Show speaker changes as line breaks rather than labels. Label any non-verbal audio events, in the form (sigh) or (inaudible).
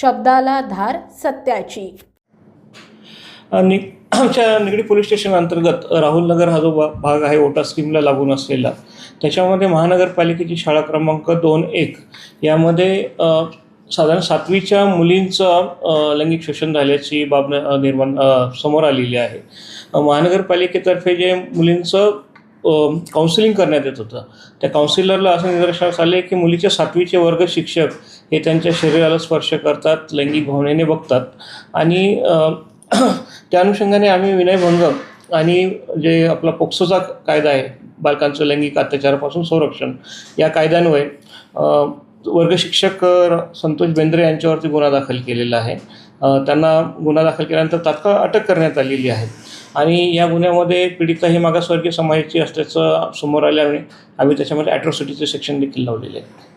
शब्दाला धार सत्याची.
आणि आमच्या निगडी पोलीस स्टेशन अंतर्गत राहुलनगर हा जो भाग आहे ओटा स्कीमला लागून असलेला त्याच्यामध्ये महानगरपालिकेची शाळा क्रमांक दोन एक यामध्ये साधारण सातवीच्या मुलींचं लैंगिक शोषण झाल्याची बाब निर्माण समोर आलेली आहे. महानगरपालिकेतर्फे जे मुलींचं काउन्सिलिंग करण्यात येत होतं त्या काउन्सिलरला असं निदर्शनास आले की मुलीचे सातवीचे वर्ग शिक्षक हे त्यांच्या शरीराला स्पर्श करतात लैंगिक भावनेने बघतात. आणि (clears throat) त्या अनुषंगाने आम्ही विनयभंग आणि जे आपला पोक्सोचा कायदा आहे बालकांचं लैंगिक अत्याचारापासून संरक्षण या कायद्यान्वये वर्गशिक्षक संतोष बेंद्रे यांच्यावरती गुन्हा दाखल केलेला आहे. त्यांना गुन्हा दाखल केल्यानंतर तात्काळ अटक करण्यात आलेली आहे. आणि या गुन्ह्यामध्ये पीडिता ही मागासवर्गीय समाजाची असल्याचं समोर आल्याने आम्ही त्याच्यामध्ये ॲट्रॉसिटीचे सेक्शन देखील लावलेले आहे